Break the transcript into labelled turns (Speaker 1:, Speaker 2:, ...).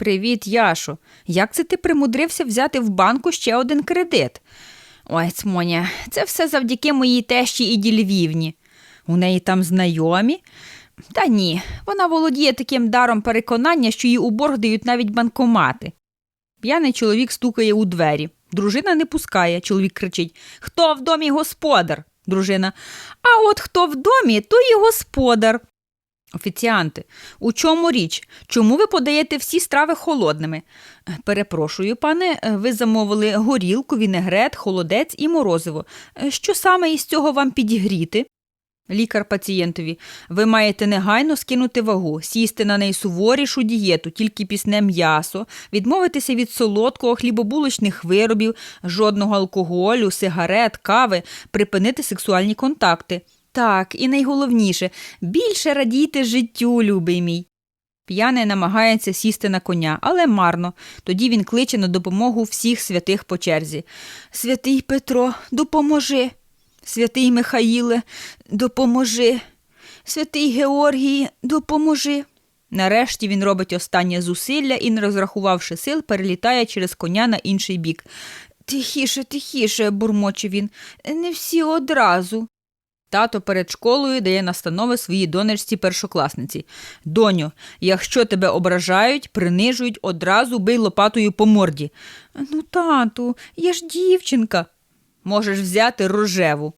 Speaker 1: Привіт, Яшо. Як це ти примудрився взяти в банку ще один кредит? Ой, цмоня, це все завдяки моїй тещі Іді Львівні. У неї там знайомі? Та ні, вона володіє таким даром переконання, що їй у борг дають навіть банкомати. П'яний чоловік стукає у двері. Дружина не пускає. Чоловік кричить Хто в домі господар? Дружина. А от хто в домі, то і господар. Офіціанти, у чому річ? Чому ви подаєте всі страви холодними? «Е, Перепрошую, пане, е, ви замовили горілку, вінегрет, холодець і морозиво. Е, Що саме із цього вам підігріти? Лікар пацієнтові. Ви маєте негайно скинути вагу, сісти на найсуворішу дієту, тільки пісне м'ясо, відмовитися від солодкого, хлібобулочних виробів, жодного алкоголю, сигарет, кави, припинити сексуальні контакти. Так, і найголовніше більше радійте життю, любий мій. П'яний намагається сісти на коня, але марно. Тоді він кличе на допомогу всіх святих по черзі. Святий Петро, допоможи. Святий Михаїле, допоможи. Святий Георгій, допоможи. Нарешті він робить останнє зусилля і, не розрахувавши сил, перелітає через коня на інший бік. Тихіше, тихіше, бурмоче він, не всі одразу. Тато перед школою дає настанови своїй донечці першокласниці. Доню, якщо тебе ображають, принижують, одразу бий лопатою по морді. Ну, тату, я ж дівчинка. Можеш взяти рожеву.